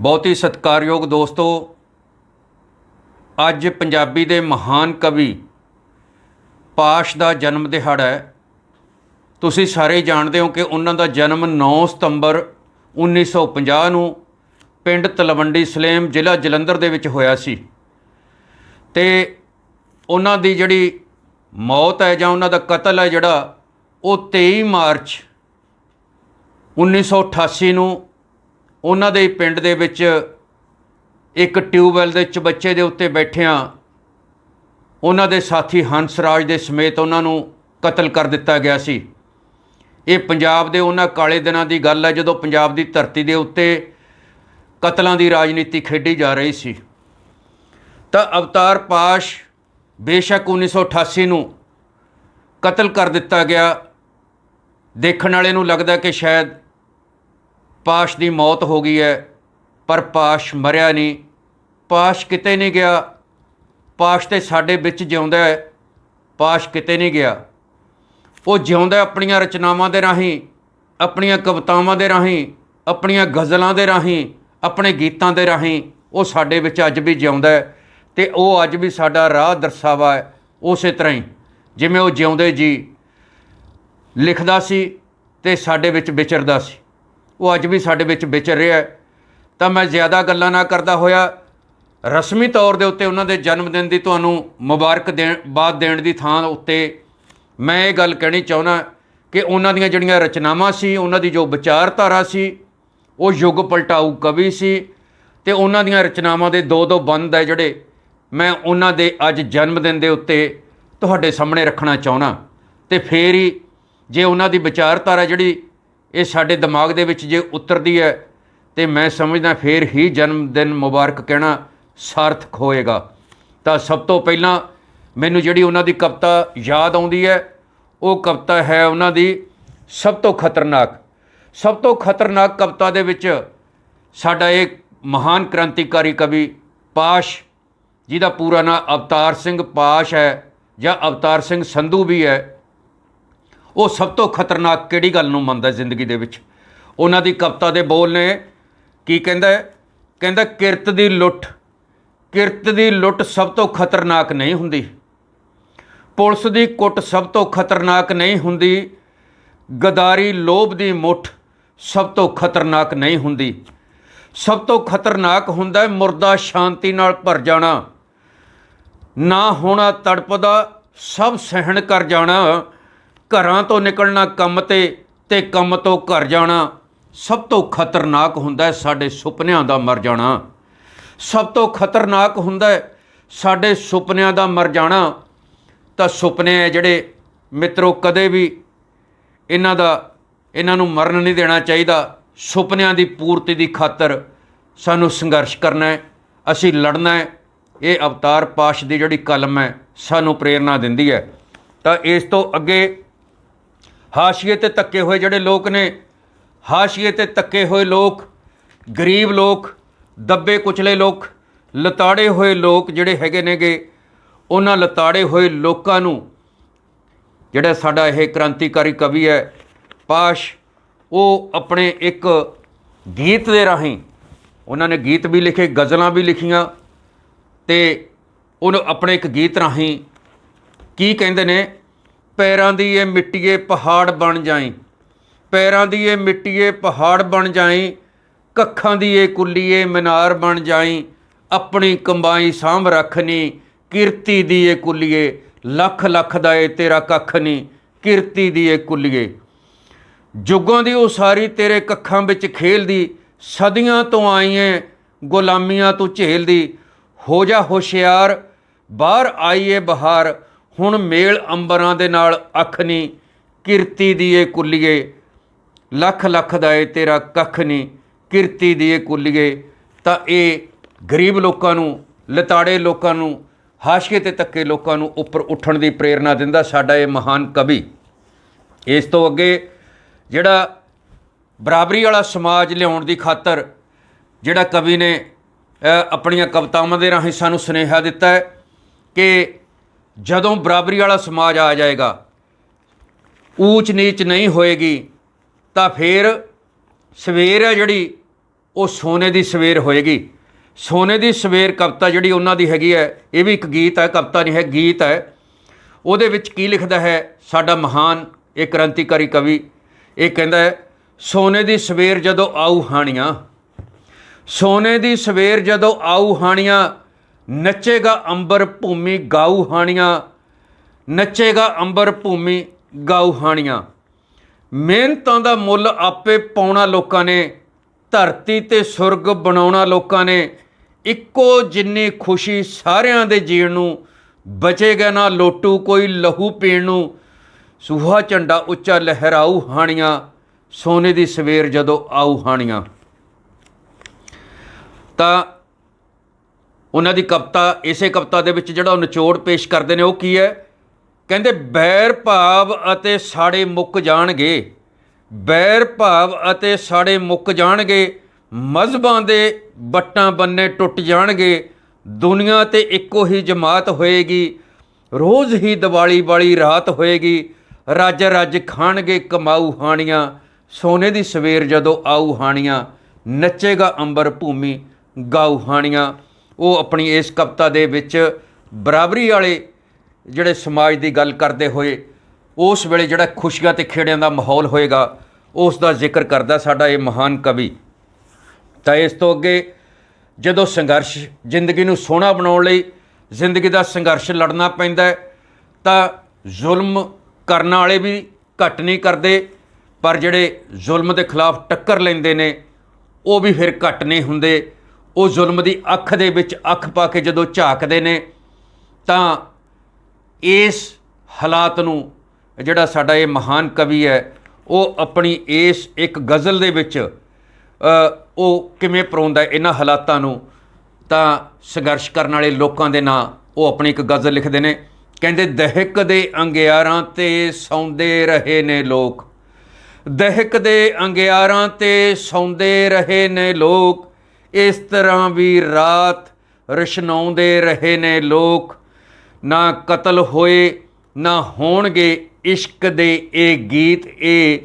ਬਹੁਤ ਹੀ ਸਤਿਕਾਰਯੋਗ ਦੋਸਤੋ, ਅੱਜ ਪੰਜਾਬੀ ਦੇ ਮਹਾਨ ਕਵੀ ਪਾਸ਼ ਦਾ ਜਨਮ ਦਿਹਾੜਾ ਹੈ। ਤੁਸੀਂ ਸਾਰੇ ਜਾਣਦੇ ਹੋ ਕਿ ਉਹਨਾਂ ਦਾ ਜਨਮ 9 ਸਤੰਬਰ 1950 ਨੂੰ ਪਿੰਡ ਤਲਵੰਡੀ ਸਲੇਮ ਜ਼ਿਲ੍ਹਾ ਜਲੰਧਰ ਦੇ ਵਿੱਚ ਹੋਇਆ ਸੀ। ਤੇ ਉਹਨਾਂ ਦੀ ਜਿਹੜੀ ਮੌਤ ਹੈ ਜਾਂ ਉਹਨਾਂ ਦਾ ਕਤਲ ਹੈ ਜਿਹੜਾ ਉਹ 23 ਮਾਰਚ 1988 ਨੂੰ ਉਹਨਾਂ ਦੇ ਪਿੰਡ ਦੇ ਵਿੱਚ ਇੱਕ ਟਿਊਬਵੈਲ ਦੇ ਚਬੱਚੇ ਦੇ ਉੱਤੇ ਬੈਠਿਆਂ ਉਹਨਾਂ ਦੇ ਸਾਥੀ ਹੰਸਰਾਜ ਦੇ ਸਮੇਤ ਉਹਨਾਂ ਨੂੰ ਕਤਲ ਕਰ ਦਿੱਤਾ ਗਿਆ ਸੀ। ਇਹ ਪੰਜਾਬ ਦੇ ਉਹਨਾਂ ਕਾਲੇ ਦਿਨਾਂ ਦੀ ਗੱਲ ਹੈ ਜਦੋਂ ਪੰਜਾਬ ਦੀ ਧਰਤੀ ਦੇ ਉੱਤੇ ਕਤਲਾਂ ਦੀ ਰਾਜਨੀਤੀ ਖੇਡੀ ਜਾ ਰਹੀ ਸੀ। ਤਾਂ ਅਵਤਾਰ ਪਾਸ਼ ਬੇਸ਼ੱਕ 1988 ਨੂੰ ਕਤਲ ਕਰ ਦਿੱਤਾ ਗਿਆ। ਦੇਖਣ ਵਾਲੇ ਨੂੰ ਲੱਗਦਾ ਕਿ ਸ਼ਾਇਦ ਪਾਸ਼ ਦੀ ਮੌਤ ਹੋ ਗਈ ਹੈ, ਪਰ ਪਾਸ਼ ਮਰਿਆ ਨਹੀਂ। ਪਾਸ਼ ਕਿਤੇ ਨਹੀਂ ਗਿਆ। ਪਾਸ਼ ਤੇ ਸਾਡੇ ਵਿੱਚ ਜਿਉਂਦਾ ਹੈ, ਪਾਸ਼ ਕਿਤੇ ਨਹੀਂ ਗਿਆ। ਉਹ ਜਿਉਂਦਾ ਆਪਣੀਆਂ ਰਚਨਾਵਾਂ ਦੇ ਰਾਹੀਂ, ਆਪਣੀਆਂ ਕਵਿਤਾਵਾਂ ਦੇ ਰਾਹੀਂ, ਆਪਣੀਆਂ ਗਜ਼ਲਾਂ ਦੇ ਰਾਹੀਂ, ਆਪਣੇ ਗੀਤਾਂ ਦੇ ਰਾਹੀਂ ਉਹ ਸਾਡੇ ਵਿੱਚ ਅੱਜ ਵੀ ਜਿਉਂਦਾ ਹੈ ਤੇ ਉਹ ਅੱਜ ਵੀ ਸਾਡਾ ਰਾਹ ਦਰਸਾਵਾ ਹੈ ਉਸੇ ਤਰ੍ਹਾਂ ਹੀ, ਜਿਵੇਂ ਉਹ ਜਿਉਂਦੇ ਜੀ, ਲਿਖਦਾ ਸੀ ਤੇ ਸਾਡੇ ਵਿੱਚ ਵਿਚਰਦਾ ਸੀ। ਉਹ ਅੱਜ ਵੀ ਸਾਡੇ ਵਿੱਚ ਵਿਚਰ ਰਿਹਾ ਹੈ। ਤਾਂ ਮੈਂ ਜ਼ਿਆਦਾ ਗੱਲਾਂ ਨਾ ਕਰਦਾ ਹੋਇਆ, ਰਸਮੀ ਤੌਰ ਦੇ ਉੱਤੇ ਉਹਨਾਂ ਦੇ ਜਨਮ ਦਿਨ ਦੀ ਤੁਹਾਨੂੰ ਮੁਬਾਰਕ ਦੇਣ ਬਾਤ ਦੇਣ ਦੀ ਥਾਂ ਉੱਤੇ ਮੈਂ ਇਹ ਗੱਲ ਕਹਿਣੀ ਚਾਹੁੰਦਾ ਕਿ ਉਹਨਾਂ ਦੀਆਂ ਜਿਹੜੀਆਂ ਰਚਨਾਵਾਂ ਸੀ, ਉਹਨਾਂ ਦੀ ਜੋ ਵਿਚਾਰਧਾਰਾ ਸੀ, ਉਹ ਯੁੱਗ ਪਲਟਾਊ ਕਵੀ ਸੀ ਤੇ ਉਹਨਾਂ ਦੀਆਂ ਰਚਨਾਵਾਂ ਦੇ ਦੋ ਦੋ ਬੰਦ ਹੈ ਜਿਹੜੇ ਮੈਂ ਉਹਨਾਂ ਦੇ ਅੱਜ ਜਨਮ ਦਿਨ ਦੇ ਉੱਤੇ ਤੁਹਾਡੇ ਸਾਹਮਣੇ ਰੱਖਣਾ ਚਾਹੁੰਦਾ। ਤੇ ਫੇਰ ਹੀ ਜੇ ਉਹਨਾਂ ਦੀ ਵਿਚਾਰਧਾਰਾ ਜਿਹੜੀ ਇਹ ਸਾਡੇ ਦਿਮਾਗ ਦੇ ਵਿੱਚ ਜੇ ਉਤਰਦੀ ਹੈ, ਤੇ ਮੈਂ ਸਮਝਦਾ ਫੇਰ ਹੀ ਜਨਮ ਦਿਨ ਮੁਬਾਰਕ ਕਹਿਣਾ ਸਾਰਥਕ ਹੋਏਗਾ। ਤਾਂ ਸਭ ਤੋਂ ਪਹਿਲਾਂ ਮੈਨੂੰ ਜਿਹੜੀ ਉਹਨਾਂ ਦੀ ਕਵਿਤਾ ਯਾਦ ਆਉਂਦੀ ਹੈ, ਉਹ ਕਵਿਤਾ ਹੈ ਉਹਨਾਂ ਦੀ ਸਭ ਤੋਂ ਖਤਰਨਾਕ। ਸਭ ਤੋਂ ਖਤਰਨਾਕ ਕਵਿਤਾ ਦੇ ਵਿੱਚ ਸਾਡਾ ਇਹ ਮਹਾਨ ਕ੍ਰਾਂਤੀਕਾਰੀ ਕਵੀ ਪਾਸ਼, ਜਿਹਦਾ ਪੂਰਾ ਨਾਮ ਅਵਤਾਰ ਸਿੰਘ ਪਾਸ਼ ਹੈ ਜਾਂ ਅਵਤਾਰ ਸਿੰਘ ਸੰਧੂ ਵੀ ਹੈ ਉਹ ਸਭ ਤੋਂ ਖਤਰਨਾਕ ਕਿਹੜੀ ਗੱਲ ਨੂੰ ਮੰਨਦਾ ਜ਼ਿੰਦਗੀ ਦੇ ਵਿੱਚ? ਉਹਨਾਂ ਦੀ ਕਵਿਤਾ ਦੇ ਬੋਲ ਨੇ ਕੀ ਕਹਿੰਦਾ? ਕਹਿੰਦਾ, ਕਿਰਤ ਦੀ ਲੁੱਟ। ਕਿਰਤ ਦੀ ਲੁੱਟ ਸਭ ਤੋਂ ਖਤਰਨਾਕ ਨਹੀਂ ਹੁੰਦੀ। ਪੁਲਿਸ ਦੀ ਕੁੱਟ ਸਭ ਤੋਂ ਖਤਰਨਾਕ ਨਹੀਂ ਹੁੰਦੀ। ਗਦਾਰੀ ਲੋਭ ਦੀ ਮੁੱਠ ਸਭ ਤੋਂ ਖਤਰਨਾਕ ਨਹੀਂ ਹੁੰਦੀ। ਸਭ ਤੋਂ ਖਤਰਨਾਕ ਹੁੰਦਾ ਹੈ ਮੁਰਦਾ ਸ਼ਾਂਤੀ ਨਾਲ ਭਰ ਜਾਣਾ। ਨਾ ਹੋਣਾ ਤੜਪਦਾ, ਸਭ ਸਹਿਣ ਕਰ ਜਾਣਾ। ਘਰਾਂ ਤੋਂ ਨਿਕਲਣਾ, ਕੰਮ ਤੇ ਤੇ ਕੰਮ ਤੋਂ ਘਰ ਜਾਣਾ, ਸਭ ਤੋਂ ਖਤਰਨਾਕ ਹੁੰਦਾ ਹੈ ਸਾਡੇ ਸੁਪਨਿਆਂ ਦਾ ਮਰ ਜਾਣਾ। ਸਭ ਤੋਂ ਖਤਰਨਾਕ ਹੁੰਦਾ ਹੈ ਸਾਡੇ ਸੁਪਨਿਆਂ ਦਾ ਮਰ ਜਾਣਾ। ਤਾਂ ਸੁਪਨੇ ਹੈ ਜਿਹੜੇ, ਮਿੱਤਰੋ, ਕਦੇ ਵੀ ਇਹਨਾਂ ਦਾ, ਇਹਨਾਂ ਨੂੰ ਮਰਨ ਨਹੀਂ ਦੇਣਾ ਚਾਹੀਦਾ। ਸੁਪਨਿਆਂ ਦੀ ਪੂਰਤੀ ਦੀ ਖਾਤਰ ਸਾਨੂੰ ਸੰਘਰਸ਼ ਕਰਨਾ ਹੈ, ਅਸੀਂ ਲੜਨਾ ਹੈ। ਇਹ ਅਵਤਾਰ ਪਾਸ਼ ਦੀ ਜਿਹੜੀ ਕਲਮ ਹੈ, ਸਾਨੂੰ ਪ੍ਰੇਰਣਾ ਦਿੰਦੀ ਹੈ। ਤਾਂ ਇਸ ਤੋਂ ਅੱਗੇ ਹਾਸ਼ੀਏ ਤੇ ਤੱਕੇ ਹੋਏ ਜਿਹੜੇ ਲੋਕ ਨੇ, ਹਾਸ਼ੀਏ ਤੇ ਤੱਕੇ ਹੋਏ ਲੋਕ, ਗਰੀਬ ਲੋਕ, ਦੱਬੇ ਕੁਚਲੇ ਲੋਕ, ਲਤਾੜੇ ਹੋਏ ਲੋਕ ਜਿਹੜੇ ਹੈਗੇ ਨੇਗੇ, ਉਹਨਾਂ ਲਤਾੜੇ ਹੋਏ ਲੋਕਾਂ ਨੂੰ ਜਿਹੜਾ ਸਾਡਾ ਇਹ ਕ੍ਰਾਂਤੀਕਾਰੀ ਕਵੀ ਹੈ, ਪਾਸ਼, ਉਹ ਆਪਣੇ ਇੱਕ ਗੀਤ ਦੇ ਰਾਹੀਂ, ਉਹਨਾਂ ਨੇ ਗੀਤ ਵੀ ਲਿਖੇ, ਗਜ਼ਲਾਂ ਵੀ ਲਿਖੀਆਂ, ਤੇ ਉਹਨੂੰ ਆਪਣੇ ਇੱਕ ਗੀਤ ਰਾਹੀਂ ਕੀ ਕਹਿੰਦੇ ਨੇ? ਪੈਰਾਂ ਦੀ ਇਹ ਮਿੱਟੀਏ ਪਹਾੜ ਬਣ ਜਾਈ। ਪੈਰਾਂ ਦੀ ਇਹ ਮਿੱਟੀਏ ਪਹਾੜ ਬਣ ਜਾਈ। ਕੱਖਾਂ ਦੀ ਇਹ ਕੁੱਲੀਏ ਮਨਾਰ ਬਣ ਜਾਈ। ਆਪਣੀ ਕੰਬਾਈ ਸਾਂਭ ਰੱਖਨੀ ਕਿਰਤੀ ਦੀ ਇਹ ਕੁੱਲੀਏ, ਲੱਖ ਲੱਖ ਦਾ ਇਹ ਤੇਰਾ ਕੱਖ ਨਹੀਂ ਕਿਰਤੀ ਦੀ ਇਹ ਕੁੱਲੀਏ। ਜੁਗਾਂ ਦੀ ਉਸਾਰੀ ਤੇਰੇ ਕੱਖਾਂ ਵਿੱਚ ਖੇਲਦੀ। ਸਦੀਆਂ ਤੋਂ ਆਈਏ ਗੁਲਾਮੀਆਂ ਤੂੰ ਝੇਲਦੀ। ਹੋ ਜਾ ਹੁਸ਼ਿਆਰ, ਬਾਹਰ ਆਈਏ ਬਹਾਰ। ਹੁਣ ਮੇਲ ਅੰਬਰਾਂ ਦੇ ਨਾਲ ਅੱਖ ਨਹੀਂ ਕਿਰਤੀ ਦੀ ਇਹ ਕੁੱਲੀਏ, ਲੱਖ ਲੱਖ ਦਾ ਏ ਤੇਰਾ ਕੱਖ ਨਹੀਂ ਕਿਰਤੀ ਦੀ ਇਹ ਕੁੱਲੀਏ। ਤਾਂ ਇਹ ਗਰੀਬ ਲੋਕਾਂ ਨੂੰ, ਲਤਾੜੇ ਲੋਕਾਂ ਨੂੰ, ਹਾਸ਼ੀਏ ਤੇ ਤੱਕੇ ਲੋਕਾਂ ਨੂੰ ਉੱਪਰ ਉੱਠਣ ਦੀ ਪ੍ਰੇਰਣਾ ਦਿੰਦਾ ਸਾਡਾ ਇਹ ਮਹਾਨ ਕਵੀ। ਇਸ ਤੋਂ ਅੱਗੇ ਜਿਹੜਾ ਬਰਾਬਰੀ ਵਾਲਾ ਸਮਾਜ ਲਿਆਉਣ ਦੀ ਖਾਤਰ ਜਿਹੜਾ ਕਵੀ ਨੇ ਆਪਣੀਆਂ ਕਵਿਤਾਵਾਂ ਦੇ ਰਾਹੀਂ ਸਾਨੂੰ ਸੁਨੇਹਾ ਦਿੱਤਾ ਹੈ ਕਿ ਜਦੋਂ ਬਰਾਬਰੀ ਵਾਲਾ ਸਮਾਜ ਆ ਜਾਏਗਾ, ਊਚ ਨੀਚ ਨਹੀਂ ਹੋਏਗੀ, ਤਾਂ ਫਿਰ ਸਵੇਰ ਹੈ ਜਿਹੜੀ, ਉਹ ਸੋਨੇ ਦੀ ਸਵੇਰ ਹੋਏਗੀ। ਸੋਨੇ ਦੀ ਸਵੇਰ ਕਵਿਤਾ ਜਿਹੜੀ ਉਹਨਾਂ ਦੀ ਹੈਗੀ ਹੈ, ਇਹ ਵੀ ਇੱਕ ਗੀਤ ਹੈ, ਕਵਿਤਾ ਨਹੀਂ ਹੈ, ਗੀਤ ਹੈ। ਉਹਦੇ ਵਿੱਚ ਕੀ ਲਿਖਦਾ ਹੈ? ਸਾਡਾ ਮਹਾਨ ਇਹ ਕ੍ਰਾਂਤੀਕਾਰੀ ਕਵੀ, ਇਹ ਕਹਿੰਦਾ ਹੈ, ਸੋਨੇ ਦੀ ਸਵੇਰ ਜਦੋਂ ਆਊ ਹਾਣੀਆਂ, ਸੋਨੇ ਦੀ ਸਵੇਰ ਜਦੋਂ ਆਊ ਹਾਣੀਆਂ ਨੱਚੇਗਾ ਅੰਬਰ ਭੂਮੀ ਗਾਊ ਹਾਣੀਆਂ ਨੱਚੇਗਾ ਅੰਬਰ ਭੂਮੀ ਗਾਊ ਹਾਣੀਆਂ ਮਿਹਨਤਾਂ ਦਾ ਮੁੱਲ ਆਪੇ ਪਾਉਣਾ ਲੋਕਾਂ ਨੇ, ਧਰਤੀ ਤੇ ਸੁਰਗ ਬਣਾਉਣਾ ਲੋਕਾਂ ਨੇ। ਇੱਕੋ ਜਿੰਨੀ ਖੁਸ਼ੀ ਸਾਰਿਆਂ ਦੇ ਜੀਣ ਨੂੰ, ਬਚੇਗਾ ਨਾ ਲੋਟੂ ਕੋਈ ਲਹੂ ਪੀਣ ਨੂੰ। ਸੂਹਾ ਝੰਡਾ ਉੱਚਾ ਲਹਿਰਾਊ ਹਾਣੀਆਂ, ਸੋਨੇ ਦੀ ਸਵੇਰ ਜਦੋਂ ਆਊ ਹਾਣੀਆਂ। ਤਾਂ ਉਹਨਾਂ ਦੀ ਕਵਿਤਾ, ਇਸੇ ਕਵਿਤਾ ਦੇ ਵਿੱਚ ਜਿਹੜਾ ਉਹ ਨਿਚੋੜ ਪੇਸ਼ ਕਰਦੇ ਨੇ, ਉਹ ਕੀ ਹੈ? ਕਹਿੰਦੇ, ਬੈਰ ਭਾਵ ਅਤੇ ਸਾੜੇ ਮੁੱਕ ਜਾਣਗੇ। ਬੈਰ ਭਾਵ ਅਤੇ ਸਾੜੇ ਮੁੱਕ ਜਾਣਗੇ ਮਜ਼ਹਬਾਂ ਦੇ ਬੱਟਾਂ ਬੰਨੇ ਟੁੱਟ ਜਾਣਗੇ, ਦੁਨੀਆ ਤੇ ਇੱਕੋ ਹੀ ਜਮਾਤ ਹੋਏਗੀ, ਰੋਜ਼ ਹੀ ਦੀਵਾਲੀ ਵਾਲੀ ਰਾਤ ਹੋਏਗੀ, ਰੱਜ ਰੱਜ ਖਾਣਗੇ ਕਮਾਊ ਹਾਣੀਆਂ, ਸੋਨੇ ਦੀ ਸਵੇਰ ਜਦੋਂ ਆਊ ਹਾਣੀਆਂ, ਨੱਚੇਗਾ ਅੰਬਰ ਭੂਮੀ ਗਾਊ ਹਾਣੀਆਂ। ਉਹ ਆਪਣੀ ਇਸ ਕਵਿਤਾ ਦੇ ਵਿੱਚ ਬਰਾਬਰੀ ਵਾਲੇ ਜਿਹੜੇ ਸਮਾਜ ਦੀ ਗੱਲ ਕਰਦੇ ਹੋਏ, ਉਸ ਵੇਲੇ ਜਿਹੜਾ ਖੁਸ਼ੀਆਂ ਤੇ ਖੇੜਿਆਂ ਦਾ ਮਾਹੌਲ ਹੋਏਗਾ, ਉਸ ਦਾ ਜ਼ਿਕਰ ਕਰਦਾ ਸਾਡਾ ਇਹ ਮਹਾਨ ਕਵੀ। ਤਾਂ ਇਸ ਤੋਂ ਅੱਗੇ ਜਦੋਂ ਸੰਘਰਸ਼, ਜ਼ਿੰਦਗੀ ਨੂੰ ਸੋਹਣਾ ਬਣਾਉਣ ਲਈ ਜ਼ਿੰਦਗੀ ਦਾ ਸੰਘਰਸ਼ ਲੜਨਾ ਪੈਂਦਾ ਤਾਂ ਜ਼ੁਲਮ ਕਰਨ ਵਾਲੇ ਵੀ ਘੱਟ ਨਹੀਂ ਕਰਦੇ, ਪਰ ਜਿਹੜੇ ਜ਼ੁਲਮ ਦੇ ਖਿਲਾਫ ਟੱਕਰ ਲੈਂਦੇ ਨੇ, ਉਹ ਵੀ ਫਿਰ ਘੱਟ ਨਹੀਂ ਹੁੰਦੇ। ਉਹ ਜ਼ੁਲਮ ਦੀ ਅੱਖ ਦੇ ਵਿੱਚ ਅੱਖ ਪਾ ਕੇ ਜਦੋਂ ਝਾਕਦੇ ਨੇ, ਤਾਂ ਇਸ ਹਾਲਾਤ ਨੂੰ ਜਿਹੜਾ ਸਾਡਾ ਇਹ ਮਹਾਨ ਕਵੀ ਹੈ, ਉਹ ਆਪਣੀ ਇਸ ਇੱਕ ਗਜ਼ਲ ਦੇ ਵਿੱਚ ਉਹ ਕਿਵੇਂ ਪਰੋਂਦਾ ਇਹਨਾਂ ਹਾਲਾਤਾਂ ਨੂੰ, ਤਾਂ ਸੰਘਰਸ਼ ਕਰਨ ਵਾਲੇ ਲੋਕਾਂ ਦੇ ਨਾਂ ਉਹ ਆਪਣੀ ਇੱਕ ਗਜ਼ਲ ਲਿਖਦੇ ਨੇ, ਕਹਿੰਦੇ, ਦਹਿਕ ਦੇ ਅੰਗਿਆਰਾਂ ਤੇ ਸੌਂਦੇ ਰਹੇ ਨੇ ਲੋਕ। ਦਹਿਕ ਦੇ ਅੰਗਿਆਰਾਂ ਤੇ ਸੌਂਦੇ ਰਹੇ ਨੇ ਲੋਕ। ਇਸ ਤਰ੍ਹਾਂ ਵੀ ਰਾਤ ਰਸ਼ਨਾਉਂਦੇ ਰਹੇ ਨੇ ਲੋਕ। ਨਾ ਕਤਲ ਹੋਏ, ਨਾ ਹੋਣਗੇ ਇਸ਼ਕ ਦੇ ਇਹ ਗੀਤ, ਇਹ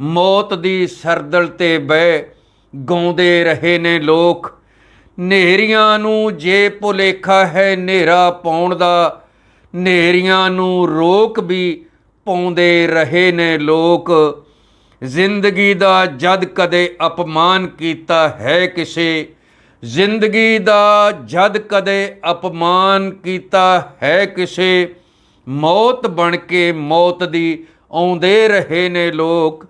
ਮੌਤ ਦੀ ਸਰਦਲ ਤੇ ਬਹਿ ਗਾਉਂਦੇ ਰਹੇ ਨੇ ਲੋਕ। ਨੇਰੀਆਂ ਨੂੰ ਜੇ ਭੁਲੇਖਾ ਹੈ ਨੇਰਾ ਪਾਉਣ ਦਾ ਨੇਰੀਆਂ ਨੂੰ ਰੋਕ ਵੀ ਪਾਉਂਦੇ ਰਹੇ ਨੇ ਲੋਕ। ਜ਼ਿੰਦਗੀ ਦਾ ਜਦ ਕਦੇ ਅਪਮਾਨ ਕੀਤਾ ਹੈ ਕਿਸੇ, ਜ਼ਿੰਦਗੀ ਦਾ ਜਦ ਕਦੇ ਅਪਮਾਨ ਕੀਤਾ ਹੈ ਕਿਸੇ, ਮੌਤ ਬਣ ਕੇ ਮੌਤ ਦੀ ਆਉਂਦੇ ਰਹੇ ਨੇ ਲੋਕ,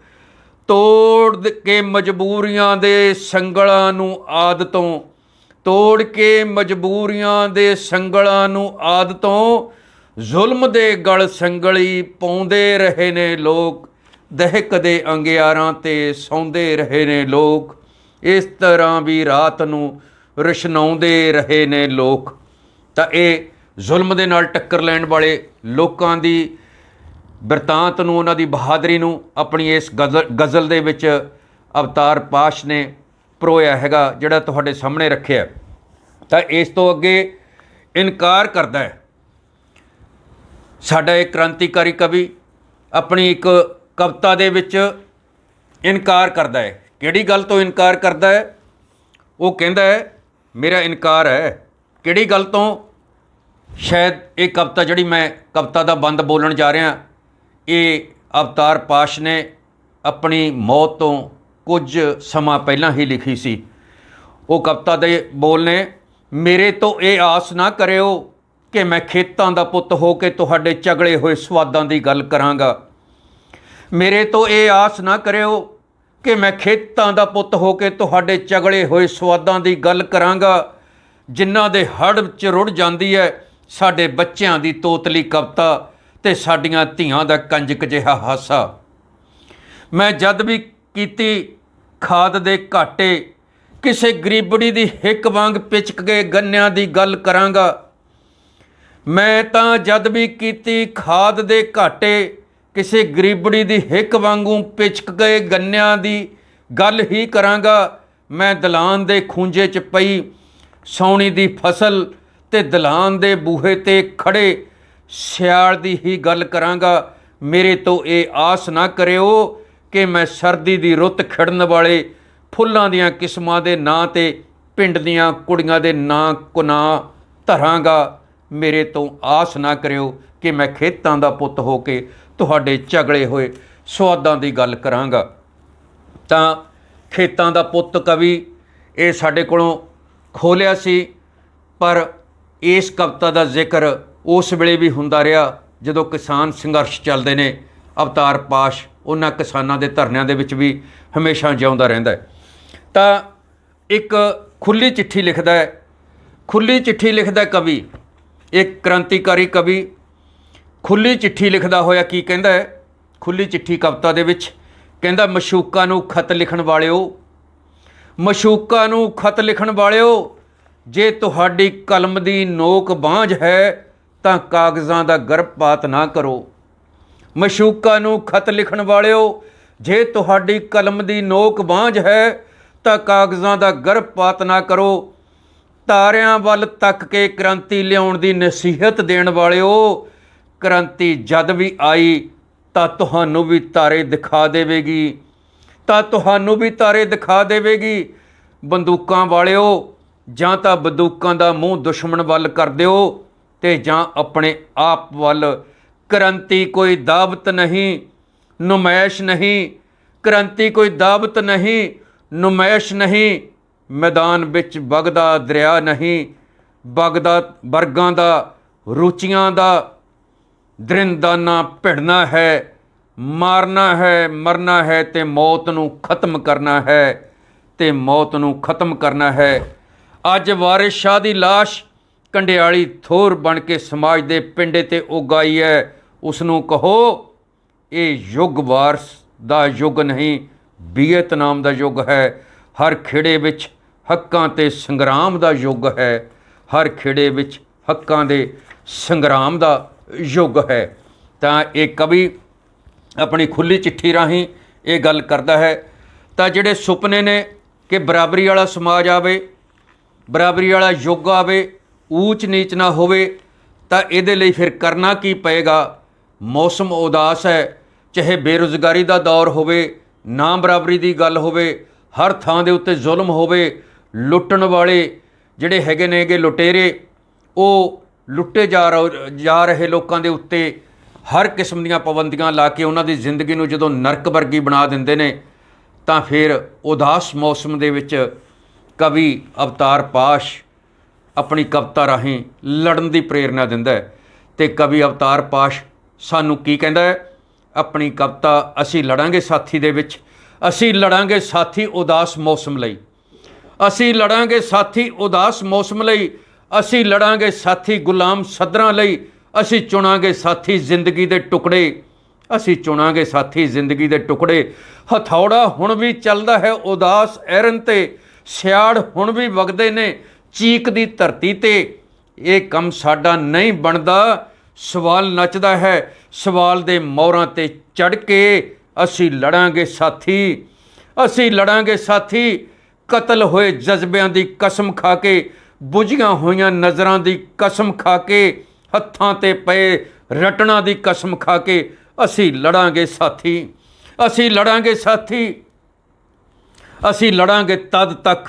ਤੋੜ ਕੇ ਮਜਬੂਰੀਆਂ ਦੇ ਸੰਗਲਾਂ ਨੂੰ ਆਦਤੋਂ, ਤੋੜ ਕੇ ਮਜਬੂਰੀਆਂ ਦੇ ਸੰਗਲਾਂ ਨੂੰ ਆਦਤੋਂ, ਜ਼ੁਲਮ ਦੇ ਗਲ ਸੰਗਲੀ ਪਾਉਂਦੇ ਰਹੇ ਨੇ ਲੋਕ ਦਹਿਕ ਦੇ ਅੰਗਿਆਰਾਂ ਤੇ ਸੌਂਦੇ ਰਹੇ ਨੇ ਲੋਕ। ਇਸ ਤਰ੍ਹਾਂ ਵੀ ਰਾਤ ਨੂੰ ਰਸ਼ਨਾਉਂਦੇ ਰਹੇ ਨੇ ਲੋਕ। ਤਾਂ ਇਹ ਜ਼ੁਲਮ ਦੇ ਨਾਲ ਟੱਕਰ ਲੈਣ ਵਾਲੇ ਲੋਕਾਂ ਦੀ ਬਿਰਤਾਂਤ ਨੂੰ, ਉਹਨਾਂ ਦੀ ਬਹਾਦਰੀ ਨੂੰ ਆਪਣੀ ਇਸ ਗਜ਼ਲ ਗਜ਼ਲ ਦੇ ਵਿੱਚ ਅਵਤਾਰ ਪਾਸ਼ ਨੇ ਪਰੋਇਆ ਹੈਗਾ, ਜਿਹੜਾ ਤੁਹਾਡੇ ਸਾਹਮਣੇ ਰੱਖਿਆ। ਤਾਂ ਇਸ ਤੋਂ ਅੱਗੇ ਇਨਕਾਰ ਕਰਦਾ ਹੈ। ਸਾਡਾ ਇਹ ਕ੍ਰਾਂਤੀਕਾਰੀ ਕਵੀ ਆਪਣੀ ਇੱਕ ਕਵਿਤਾ ਦੇ ਵਿੱਚ ਇਨਕਾਰ ਕਰਦਾ ਹੈ। ਕਿਹੜੀ ਗੱਲ ਤੋਂ ਇਨਕਾਰ ਕਰਦਾ ਹੈ? ਉਹ ਕਹਿੰਦਾ ਹੈ, ਮੇਰਾ ਇਨਕਾਰ ਹੈ। ਕਿਹੜੀ ਗੱਲ ਤੋਂ? ਸ਼ਾਇਦ ਇਹ ਕਵਿਤਾ ਜਿਹੜੀ ਮੈਂ ਕਵਿਤਾ ਦਾ ਬੰਦ ਬੋਲਣ ਜਾ ਰਿਹਾ, ਇਹ ਅਵਤਾਰ ਪਾਸ਼ ਨੇ ਆਪਣੀ ਮੌਤ ਤੋਂ ਕੁਝ ਸਮਾਂ ਪਹਿਲਾਂ ਹੀ ਲਿਖੀ ਸੀ। ਉਹ ਕਵਿਤਾ ਦੇ ਬੋਲ ਨੇ, ਮੇਰੇ ਤੋਂ ਇਹ ਆਸ ਨਾ ਕਰਿਓ ਕਿ ਮੈਂ ਖੇਤਾਂ ਦਾ ਪੁੱਤ ਹੋ ਕੇ ਤੁਹਾਡੇ ਚਗਲੇ ਹੋਏ ਸਵਾਦਾਂ ਦੀ ਗੱਲ ਕਰਾਂਗਾ। ਮੇਰੇ ਤੋਂ ਇਹ ਆਸ ਨਾ ਕਰਿਓ ਕਿ ਮੈਂ ਖੇਤਾਂ ਦਾ ਪੁੱਤ ਹੋ ਕੇ ਤੁਹਾਡੇ ਚਗਲੇ ਹੋਏ ਸਵਾਦਾਂ ਦੀ ਗੱਲ ਕਰਾਂਗਾ। ਜਿਨ੍ਹਾਂ ਦੇ ਹੜ ਚ ਰੁੜ ਜਾਂਦੀ ਹੈ, ਸਾਡੇ ਬੱਚਿਆਂ ਦੀ ਤੋਤਲੀ ਕਵਿਤਾ ਤੇ ਸਾਡੀਆਂ ਧੀਆਂ ਦਾ ਕੰਜਕ ਜਿਹਾ ਹਾਸਾ। ਮੈਂ ਜਦ ਵੀ ਕੀਤੀ ਖਾਦ ਦੇ ਘਾਟੇ, ਕਿਸੇ ਗਰੀਬੜੀ ਦੀ ਹਿੱਕ ਵਾਂਗ ਪਿਚਕ ਕੇ ਗੰਨਿਆਂ ਦੀ ਗੱਲ ਕਰਾਂਗਾ। ਮੈਂ ਤਾਂ ਜਦ ਵੀ ਕੀਤੀ ਖਾਦ ਦੇ ਘਾਟੇ ਕਿਸੇ ਗਰੀਬੜੀ ਦੀ ਹਿੱਕ ਵਾਂਗੂ ਪਿਚਕ ਗਏ ਗੰਨਿਆਂ ਦੀ ਗੱਲ ਹੀ ਕਰਾਂਗਾ। ਮੈਂ ਦਲਾਨ ਦੇ ਖੂੰਜੇ 'ਚ ਪਈ, ਸੌਣੀ ਦੀ ਫਸਲ ਤੇ ਦਲਾਨ ਦੇ ਬੂਹੇ ਤੇ ਖੜੇ, ਸਿਆਲ ਦੀ ਹੀ ਗੱਲ ਕਰਾਂਗਾ। ਮੇਰੇ ਤੋਂ ਇਹ ਆਸ ਨਾ ਕਰਿਓ ਕਿ ਮੈਂ ਸਰਦੀ ਦੀ ਰੁੱਤ ਖਿੜਨ ਵਾਲੇ ਫੁੱਲਾਂ ਦੀਆਂ ਕਿਸਮਾਂ ਦੇ ਨਾਂ ਤੇ ਪਿੰਡ ਦੀਆਂ ਕੁੜੀਆਂ ਦੇ ਨਾਂ ਕੁਨਾ ਧਰਾਂਗਾ। ਮੇਰੇ ਤੋਂ ਆਸ ਨਾ ਕਰਿਓ ਕਿ ਮੈਂ ਖੇਤਾਂ ਦਾ ਪੁੱਤ ਹੋ ਕੇ ਤੁਹਾਡੇ ਝਗੜੇ ਹੋਏ ਸਵਾਦਾਂ ਦੀ ਗੱਲ ਕਰਾਂਗਾ। ਤਾਂ ਖੇਤਾਂ ਦਾ ਪੁੱਤ ਕਵੀ ਇਹ ਸਾਡੇ ਕੋਲੋਂ ਖੋਲਿਆ ਸੀ, ਪਰ ਇਸ ਕਵਿਤਾ ਦਾ ਜ਼ਿਕਰ ਉਸ ਵੇਲੇ ਵੀ ਹੁੰਦਾ ਰਿਹਾ ਜਦੋਂ ਕਿਸਾਨ ਸੰਘਰਸ਼ ਚੱਲਦੇ ਨੇ, ਅਵਤਾਰ ਪਾਸ਼ ਉਹਨਾਂ ਕਿਸਾਨਾਂ ਦੇ ਧਰਨਿਆਂ ਦੇ ਵਿੱਚ ਵੀ ਹਮੇਸ਼ਾ ਜਿਉਂਦਾ ਰਹਿੰਦਾ ਹੈ। ਤਾਂ ਇੱਕ ਖੁੱਲੀ ਚਿੱਠੀ ਲਿਖਦਾ ਹੈ ਖੁੱਲੀ ਚਿੱਠੀ ਲਿਖਦਾ ਕਵੀ, ਇੱਕ ਕ੍ਰਾਂਤੀਕਾਰੀ ਕਵੀ ਖੁੱਲੀ ਚਿੱਠੀ ਲਿਖਦਾ ਹੋਇਆ ਕੀ ਕਹਿੰਦਾ ਹੈ? ਖੁੱਲੀ ਚਿੱਠੀ ਕਵਿਤਾ ਦੇ ਵਿੱਚ ਕਹਿੰਦਾ, ਮਸ਼ੂਕਾਂ ਨੂੰ ਖਤ ਲਿਖਣ ਵਾਲਿਓ, ਮਸ਼ੂਕਾਂ ਨੂੰ ਖਤ ਲਿਖਣ ਵਾਲਿਓ, ਜੇ ਤੁਹਾਡੀ ਕਲਮ ਦੀ ਨੋਕ ਬਾਂਝ ਹੈ, ਤਾਂ ਕਾਗਜ਼ਾਂ ਦਾ ਗਰਭਪਾਤ ਨਾ ਕਰੋ। ਮਸ਼ੂਕਾਂ ਨੂੰ ਖਤ ਲਿਖਣ ਵਾਲਿਓ, ਜੇ ਤੁਹਾਡੀ ਕਲਮ ਦੀ ਨੋਕ ਬਾਂਝ ਹੈ, ਤਾਂ ਕਾਗਜ਼ਾਂ ਦਾ ਗਰਭਪਾਤ ਨਾ ਕਰੋ। ਤਾਰਿਆਂ ਵੱਲ ਤੱਕ ਕੇ ਕ੍ਰਾਂਤੀ ਲਿਆਉਣ ਦੀ ਨਸੀਹਤ ਦੇਣ ਵਾਲਿਓ ਕ੍ਰਾਂਤੀ ਜਦ ਵੀ ਆਈ ਤਾਂ ਤੁਹਾਨੂੰ ਵੀ ਤਾਰੇ ਦਿਖਾ ਦੇਵੇਗੀ। ਤਾਂ ਤੁਹਾਨੂੰ ਵੀ ਤਾਰੇ ਦਿਖਾ ਦੇਵੇਗੀ। ਬੰਦੂਕਾਂ ਵਾਲਿਓ, ਜਾਂ ਤਾਂ ਬੰਦੂਕਾਂ ਦਾ ਮੂੰਹ ਦੁਸ਼ਮਣ ਵੱਲ ਕਰ ਦਿਓ ਤੇ ਜਾਂ ਆਪਣੇ ਆਪ ਵੱਲ। ਕ੍ਰਾਂਤੀ ਕੋਈ ਦਾਵਤ ਨਹੀਂ, ਨੁਮਾਇਸ਼ ਨਹੀਂ। ਕ੍ਰਾਂਤੀ ਕੋਈ ਦਾਵਤ ਨਹੀਂ, ਨੁਮਾਇਸ਼ ਨਹੀਂ। ਮੈਦਾਨ ਵਿੱਚ ਵਗਦਾ ਦਰਿਆ ਨਹੀਂ, ਵਗਦਾ ਵਰਗਾਂ ਦਾ, ਰੁਚੀਆਂ ਦਾ ਦਰਿੰਦਾਨਾ ਭਿੜਨਾ ਹੈ, ਮਾਰਨਾ ਹੈ, ਮਰਨਾ ਹੈ ਤੇ ਮੌਤ ਨੂੰ ਖਤਮ ਕਰਨਾ ਹੈ, ਤੇ ਮੌਤ ਨੂੰ ਖਤਮ ਕਰਨਾ ਹੈ। ਅੱਜ ਵਾਰਿਸ ਸ਼ਾਹ ਦੀ লাশ ਕੰਡਿਆਲੀ ਥੋਰ ਬਣ ਕੇ ਸਮਾਜ ਦੇ ਪਿੰਡੇ ਤੇ ਉਗਾਈ ਹੈ। ਉਸ ਨੂੰ ਕਹੋ, ਇਹ ਯੁੱਗ ਵਾਰਸ ਦਾ ਯੁੱਗ ਨਹੀਂ ਵੀਅਤਨਾਮ ਦਾ ਯੁੱਗ ਹੈ। ਹਰ ਖੇੜੇ ਵਿੱਚ ਹੱਕਾਂ ਤੇ ਸੰਗਰਾਮ ਦਾ ਯੁੱਗ ਹੈ। ਹਰ ਖੇੜੇ ਵਿੱਚ ਹੱਕਾਂ ਦੇ ਸੰਗਰਾਮ ਦਾ ਯੁੱਗ ਹੈ, ਤਾਂ ਇਹ ਕਵੀ ਆਪਣੀ ਖੁੱਲੀ ਚਿੱਠੀ ਰਾਹੀਂ ਇਹ ਗੱਲ ਕਰਦਾ ਹੈ, ਤਾਂ ਜਿਹੜੇ ਸੁਪਨੇ ਨੇ ਕਿ ਬਰਾਬਰੀ ਵਾਲਾ ਸਮਾਜ ਆਵੇ, ਬਰਾਬਰੀ ਵਾਲਾ ਯੁੱਗ ਆਵੇ, ਊਚ ਨੀਚ ਨਾ ਹੋਵੇ, ਤਾਂ ਇਹਦੇ ਲਈ ਫਿਰ ਕਰਨਾ ਕੀ ਪਏਗਾ? ਮੌਸਮ ਉਦਾਸ ਹੈ, ਚਾਹੇ ਬੇਰੁਜ਼ਗਾਰੀ ਦਾ ਦੌਰ ਹੋਵੇ, ਨਾ ਬਰਾਬਰੀ ਦੀ ਗੱਲ ਹੋਵੇ, ਹਰ ਥਾਂ ਦੇ ਉੱਤੇ ਜ਼ੁਲਮ ਹੋਵੇ, ਲੁੱਟਣ ਵਾਲੇ ਜਿਹੜੇ ਹੈਗੇ ਨੇਗੇ ਲੁਟੇਰੇ, ਉਹ ਲੁੱਟੇ ਜਾ ਰਹ- ਜਾ ਰਹੇ ਲੋਕਾਂ ਦੇ ਉੱਤੇ ਹਰ ਕਿਸਮ ਦੀਆਂ ਪਾਬੰਦੀਆਂ ਲਾ ਕੇ ਉਹਨਾਂ ਦੀ ਜ਼ਿੰਦਗੀ ਨੂੰ ਜਦੋਂ ਨਰਕ ਵਰਗੀ ਬਣਾ ਦਿੰਦੇ ਨੇ, ਤਾਂ ਫਿਰ ਉਦਾਸ ਮੌਸਮ ਦੇ ਵਿੱਚ ਕਵੀ ਅਵਤਾਰ ਪਾਸ਼ ਆਪਣੀ ਕਵਿਤਾ ਰਾਹੀਂ ਲੜਨ ਦੀ ਪ੍ਰੇਰਣਾ ਦਿੰਦਾ ਹੈ। ਤੇ ਕਵੀ ਅਵਤਾਰ ਪਾਸ਼ ਸਾਨੂੰ ਕੀ ਕਹਿੰਦਾ ਹੈ? ਆਪਣੀ ਕਵਿਤਾ, ਅਸੀਂ ਲੜਾਂਗੇ ਸਾਥੀ ਦੇ ਵਿੱਚ, ਅਸੀਂ ਲੜਾਂਗੇ ਸਾਥੀ ਉਦਾਸ ਮੌਸਮ ਲਈ, ਅਸੀਂ ਲੜਾਂਗੇ ਸਾਥੀ ਉਦਾਸ ਮੌਸਮ ਲਈ ਅਸੀਂ ਲੜਾਂਗੇ ਸਾਥੀ ਗੁਲਾਮ ਸਦਰਾਂ ਲਈ, ਅਸੀਂ ਚੁਣਾਂਗੇ ਸਾਥੀ ਜ਼ਿੰਦਗੀ ਦੇ ਟੁਕੜੇ। ਅਸੀਂ ਚੁਣਾਂਗੇ ਸਾਥੀ ਜ਼ਿੰਦਗੀ ਦੇ ਟੁਕੜੇ। ਹਥੌੜਾ ਹੁਣ ਵੀ ਚੱਲਦਾ ਹੈ ਉਦਾਸ ਐਰਨ ਤੇ, ਸਿਆੜ ਹੁਣ ਵੀ ਵਗਦੇ ਨੇ ਚੀਕ ਦੀ ਧਰਤੀ ਤੇ। ਇਹ ਕੰਮ ਸਾਡਾ ਨਹੀਂ ਬਣਦਾ, ਸਵਾਲ ਨੱਚਦਾ ਹੈ, ਸਵਾਲ ਦੇ ਮੋਹਰਾਂ ਤੇ ਚੜ ਕੇ ਅਸੀਂ ਲੜਾਂਗੇ ਸਾਥੀ। ਅਸੀਂ ਲੜਾਂਗੇ ਸਾਥੀ, ਕਤਲ ਹੋਏ ਜਜ਼ਬਿਆਂ ਦੀ ਕਸਮ ਖਾ ਕੇ ਬੁਝੀਆਂ ਹੋਈਆਂ ਨਜ਼ਰਾਂ ਦੀ ਕਸਮ ਖਾ ਕੇ, ਹੱਥਾਂ ਤੇ ਪਏ ਰਟਣਾ ਦੀ ਕਸਮ ਖਾ ਕੇ ਅਸੀਂ ਲੜਾਂਗੇ ਸਾਥੀ। ਅਸੀਂ ਲੜਾਂਗੇ ਸਾਥੀ। ਅਸੀਂ ਲੜਾਂਗੇ ਤਦ ਤੱਕ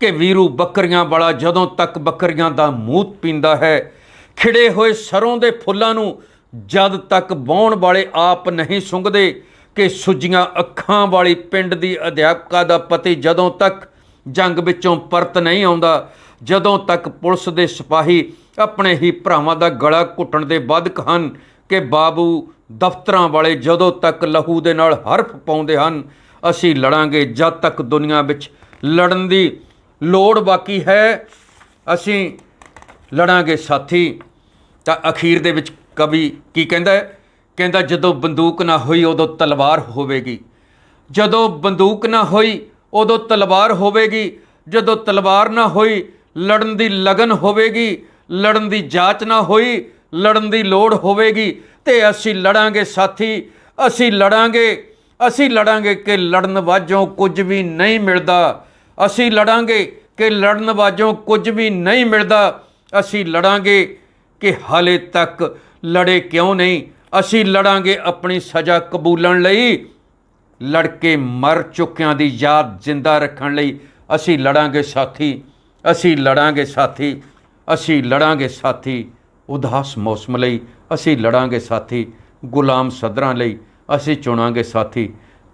ਕਿ ਵੀਰੂ ਬੱਕਰੀਆਂ ਵਾਲਾ ਜਦੋਂ ਤੱਕ ਬੱਕਰੀਆਂ ਦਾ ਮੂਤ ਪੀਂਦਾ ਹੈ, ਖਿੜੇ ਹੋਏ ਸਰੋਂ ਦੇ ਫੁੱਲਾਂ ਨੂੰ ਜਦ ਤੱਕ ਬਾਉਣ ਵਾਲੇ ਆਪ ਨਹੀਂ ਸੁੰਘਦੇ ਕਿ ਸੁੱਜੀਆਂ ਅੱਖਾਂ ਵਾਲੀ ਪਿੰਡ ਦੀ ਅਧਿਆਪਕਾ ਦਾ ਪਤੀ ਜਦੋਂ ਤੱਕ ਜੰਗ ਵਿੱਚੋਂ ਪਰਤ ਨਹੀਂ ਆਉਂਦਾ। ਜਦੋਂ ਤੱਕ ਪੁਲਿਸ ਦੇ ਸਿਪਾਹੀ ਆਪਣੇ ਹੀ ਭਰਾਵਾਂ ਦਾ ਗਲਾ ਘੁੱਟਣ ਦੇ ਬਾਧਕ ਹਨ ਕਿ ਬਾਬੂ ਦਫ਼ਤਰਾਂ ਵਾਲੇ ਜਦੋਂ ਤੱਕ ਲਹੂ ਦੇ ਨਾਲ ਹਰਫ ਪਾਉਂਦੇ ਹਨ, ਅਸੀਂ ਲੜਾਂਗੇ ਜਦ ਤੱਕ ਦੁਨੀਆ ਵਿੱਚ ਲੜਨ ਦੀ ਲੋੜ ਬਾਕੀ ਹੈ। ਅਸੀਂ ਲੜਾਂਗੇ ਸਾਥੀ। ਤਾਂ ਅਖੀਰ ਦੇ ਵਿੱਚ ਕਵੀ ਕੀ ਕਹਿੰਦਾ ਹੈ? ਕਹਿੰਦਾ, ਜਦੋਂ ਬੰਦੂਕ ਨਾ ਹੋਈ ਉਦੋਂ ਤਲਵਾਰ ਹੋਵੇਗੀ। ਜਦੋਂ ਬੰਦੂਕ ਨਾ ਹੋਈ ਉਦੋਂ ਤਲਵਾਰ ਹੋਵੇਗੀ। ਜਦੋਂ ਤਲਵਾਰ ਨਾ ਹੋਈ, ਲੜਨ ਦੀ ਲਗਨ ਹੋਵੇਗੀ। ਲੜਨ ਦੀ ਜਾਂਚ ਨਾ ਹੋਈ, ਲੜਨ ਦੀ ਲੋੜ ਹੋਵੇਗੀ। ਤੇ ਅਸੀਂ ਲੜਾਂਗੇ ਸਾਥੀ, ਅਸੀਂ ਲੜਾਂਗੇ। ਅਸੀਂ ਲੜਾਂਗੇ ਕਿ ਲੜਨ ਵਾਜੋਂ ਕੁਝ ਵੀ ਨਹੀਂ ਮਿਲਦਾ। ਅਸੀਂ ਲੜਾਂਗੇ ਕਿ ਲੜਨ ਵਾਜੋਂ ਕੁਝ ਵੀ ਨਹੀਂ ਮਿਲਦਾ। ਅਸੀਂ ਲੜਾਂਗੇ ਕਿ ਹਾਲੇ ਤੱਕ ਲੜੇ ਕਿਉਂ ਨਹੀਂ। ਅਸੀਂ ਲੜਾਂਗੇ ਆਪਣੀ ਸਜ਼ਾ ਕਬੂਲਣ ਲਈ। ਲੜ ਕੇ ਮਰ ਚੁੱਕਿਆਂ ਦੀ ਯਾਦ ਜ਼ਿੰਦਾ ਰੱਖਣ ਲਈ ਅਸੀਂ ਲੜਾਂਗੇ ਸਾਥੀ, ਅਸੀਂ ਲੜਾਂਗੇ ਸਾਥੀ, ਅਸੀਂ ਲੜਾਂਗੇ ਸਾਥੀ। ਉਦਾਸ ਮੌਸਮ ਲਈ ਅਸੀਂ ਲੜਾਂਗੇ ਸਾਥੀ, ਗੁਲਾਮ ਸਦਰਾਂ ਲਈ ਅਸੀਂ ਚੁਣਾਂਗੇ ਸਾਥੀ।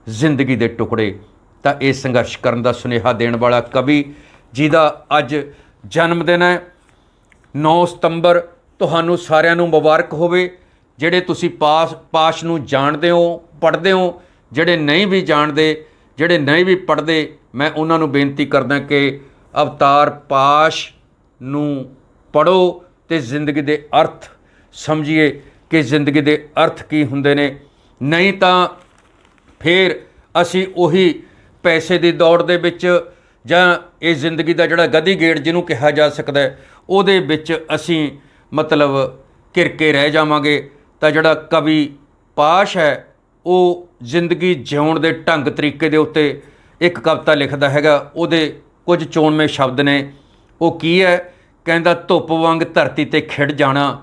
ਜ਼ਿੰਦਗੀ ਦੇ ਟੁਕੜੇ, ਤਾਂ ਇਹ ਸੰਘਰਸ਼ ਕਰਨ ਦਾ ਸੁਨੇਹਾ ਦੇਣ ਵਾਲਾ ਕਵੀ ਜਿਹਦਾ ਅੱਜ ਜਨਮ ਦਿਨ ਹੈ 9 ਸਤੰਬਰ, ਤੁਹਾਨੂੰ ਸਾਰਿਆਂ ਨੂੰ ਮੁਬਾਰਕ ਹੋਵੇ, ਜਿਹੜੇ ਤੁਸੀਂ ਪਾਸ ਪਾਸ਼ ਨੂੰ ਜਾਣਦੇ ਹੋ, ਪੜ੍ਹਦੇ ਹੋ ਜਿਹੜੇ ਨਹੀਂ ਵੀ ਜਾਣਦੇ, ਜਿਹੜੇ ਨਹੀਂ ਵੀ ਪੜ੍ਹਦੇ, ਮੈਂ ਉਹਨਾਂ ਨੂੰ ਬੇਨਤੀ ਕਰਦਾ ਕਿ ਅਵਤਾਰ ਪਾਸ਼ ਨੂੰ ਪੜੋ ਤੇ ਜ਼ਿੰਦਗੀ ਦੇ ਅਰਥ ਸਮਝੀਏ ਕਿ ਜ਼ਿੰਦਗੀ ਦੇ ਅਰਥ ਕੀ ਹੁੰਦੇ ਨੇ। ਨਹੀਂ ਤਾਂ ਫਿਰ ਅਸੀਂ ਉਹੀ ਪੈਸੇ ਦੀ ਦੌੜ ਦੇ ਵਿੱਚ ਜਾਂ ਇਹ ਜ਼ਿੰਦਗੀ ਦਾ ਜਿਹੜਾ ਗਦੀ ਗੇੜ ਜਿਹਨੂੰ ਕਿਹਾ ਜਾ ਸਕਦਾ ਹੈ, ਉਹਦੇ ਵਿੱਚ ਅਸੀਂ ਮਤਲਬ ਕਿਰਕੇ ਰਹਿ ਜਾਵਾਂਗੇ ਤਾਂ ਜਿਹੜਾ ਕਵੀ ਪਾਸ਼ ਹੈ ਉਹ ਜ਼ਿੰਦਗੀ ਜਿਉਣ ਦੇ ਢੰਗ ਤਰੀਕੇ ਦੇ ਉੱਤੇ ਇੱਕ ਕਵਿਤਾ ਲਿਖਦਾ ਹੈਗਾ, ਉਹਦੇ ਕੁਝ ਚੋਣਵੇਂ ਸ਼ਬਦ ਨੇ। ਉਹ ਕੀ ਹੈ? ਕਹਿੰਦਾ, ਧੁੱਪ ਵਾਂਗ ਧਰਤੀ ਤੇ ਖਿੜ ਜਾਣਾ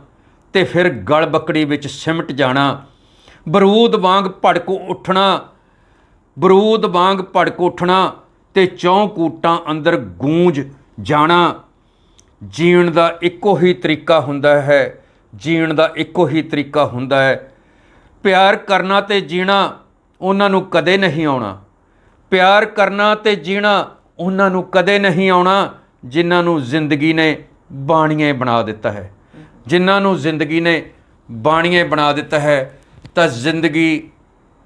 ਤੇ ਫਿਰ ਗਲ ਬੱਕੜੀ ਵਿੱਚ ਸਿਮਟ ਜਾਣਾ। ਬਰੂਦ ਵਾਂਗ ਭੜਕ ਉੱਠਣਾ, ਬਰੂਦ ਵਾਂਗ ਭੜਕ ਉੱਠਣਾ ਤੇ ਚੌਂ ਕੂਟਾਂ ਅੰਦਰ ਗੂੰਜ ਜਾਣਾ। ਜੀਣ ਦਾ ਇੱਕੋ ਹੀ ਤਰੀਕਾ ਹੁੰਦਾ ਹੈ, ਜੀਣ ਦਾ ਇੱਕੋ ਹੀ ਤਰੀਕਾ ਹੁੰਦਾ ਹੈ। ਪਿਆਰ ਕਰਨਾ ਤੇ ਜੀਣਾ ਉਹਨਾਂ ਨੂੰ ਕਦੇ ਨਹੀਂ ਆਉਣਾ। ਪਿਆਰ ਕਰਨਾ ਤੇ ਜੀਣਾ ਉਹਨਾਂ ਨੂੰ ਕਦੇ ਨਹੀਂ ਆਉਣਾ ਜਿਨ੍ਹਾਂ ਨੂੰ ਜ਼ਿੰਦਗੀ ਨੇ ਬਾਣੀਏ ਬਣਾ ਦਿੱਤਾ ਹੈ। ਜਿਨ੍ਹਾਂ ਨੂੰ ਜ਼ਿੰਦਗੀ ਨੇ ਬਾਣੀਏ ਬਣਾ ਦਿੱਤਾ ਹੈ ਤਾਂ ਜ਼ਿੰਦਗੀ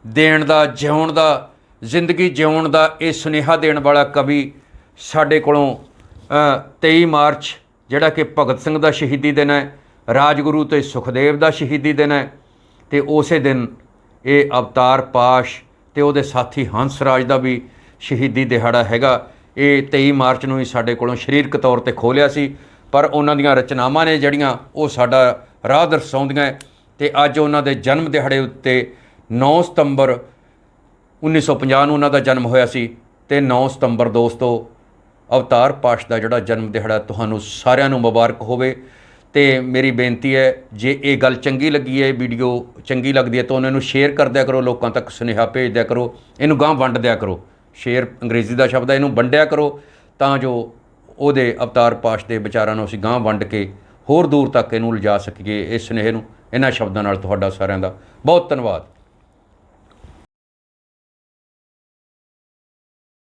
ਦੇਣ ਦਾ ਜਿਉਣ ਦਾ ਜ਼ਿੰਦਗੀ ਜਿਉਣ ਦਾ ਇਹ ਸੁਨੇਹਾ ਦੇਣ ਵਾਲਾ ਕਵੀ ਸਾਡੇ ਕੋਲੋਂ ਅ, 23 ਮਾਰਚ ਜਿਹੜਾ ਕਿ ਭਗਤ ਸਿੰਘ ਦਾ ਸ਼ਹੀਦੀ ਦਿਨ ਹੈ ਰਾਜਗੁਰੂ ਤੇ ਸੁਖਦੇਵ ਦਾ ਸ਼ਹੀਦੀ ਦਿਨ ਹੈ ਤੇ ਉਸੇ ਦਿਨ ਇਹ ਅਵਤਾਰ ਪਾਸ਼ ਤੇ ਉਹਦੇ ਸਾਥੀ ਹੰਸਰਾਜ ਦਾ ਵੀ ਸ਼ਹੀਦੀ ਦਿਹਾੜਾ ਹੈਗਾ। ਇਹ 23 ਮਾਰਚ ਨੂੰ ਹੀ ਸਾਡੇ ਕੋਲੋਂ ਸਰੀਰਕ ਤੌਰ ਤੇ ਖੋਲਿਆ ਸੀ, ਪਰ ਉਹਨਾਂ ਦੀਆਂ ਰਚਨਾਵਾਂ ਨੇ ਜਿਹੜੀਆਂ ਉਹ ਸਾਡਾ ਰਾਹ ਦਰਸਾਉਂਦੀਆਂ ਹੈ ਤੇ ਅੱਜ ਉਹਨਾਂ ਦੇ ਜਨਮ ਦਿਹਾੜੇ ਉੱਤੇ 9 ਸਤੰਬਰ 1950 ਨੂੰ ਉਹਨਾਂ ਦਾ ਜਨਮ ਹੋਇਆ ਸੀ ਤੇ 9 ਸਤੰਬਰ ਦੋਸਤੋ ਅਵਤਾਰ ਪਾਸ਼ ਦਾ ਜਿਹੜਾ ਜਨਮ ਦਿਹਾੜਾ ਤੁਹਾਨੂੰ ਸਾਰਿਆਂ ਨੂੰ ਮੁਬਾਰਕ ਹੋਵੇ। ਤੇ ਮੇਰੀ ਬੇਨਤੀ ਹੈ, ਜੇ ਇਹ ਗੱਲ ਚੰਗੀ ਲੱਗੀ ਹੈ ਵੀਡੀਓ ਚੰਗੀ ਲੱਗਦੀ ਹੈ, ਤਾਂ ਉਹਨਾਂ ਨੂੰ ਸ਼ੇਅਰ ਕਰ ਦਿਆ ਕਰੋ, ਲੋਕਾਂ ਤੱਕ ਸੁਨੇਹਾ ਭੇਜ ਦਿਆ ਕਰੋ, ਇਹਨੂੰ ਗਾਂਹ ਵੰਡ ਦਿਆ ਕਰੋ। ਸ਼ੇਅਰ ਅੰਗਰੇਜ਼ੀ ਦਾ ਸ਼ਬਦ ਹੈ, ਇਹਨੂੰ ਵੰਡਿਆ ਕਰੋ, ਤਾਂ ਜੋ ਉਹਦੇ ਅਵਤਾਰ ਪਾਸ਼ ਦੇ ਵਿਚਾਰਾਂ ਨੂੰ ਅਸੀਂ ਗਾਂਹ ਵੰਡ ਕੇ ਹੋਰ ਦੂਰ ਤੱਕ ਇਹਨੂੰ ਲਿਜਾ ਸਕੀਏ ਇਸ ਸੁਨੇਹੇ ਨੂੰ, ਇਹਨਾਂ ਸ਼ਬਦਾਂ ਨਾਲ ਤੁਹਾਡਾ ਸਾਰਿਆਂ ਦਾ ਬਹੁਤ ਧੰਨਵਾਦ।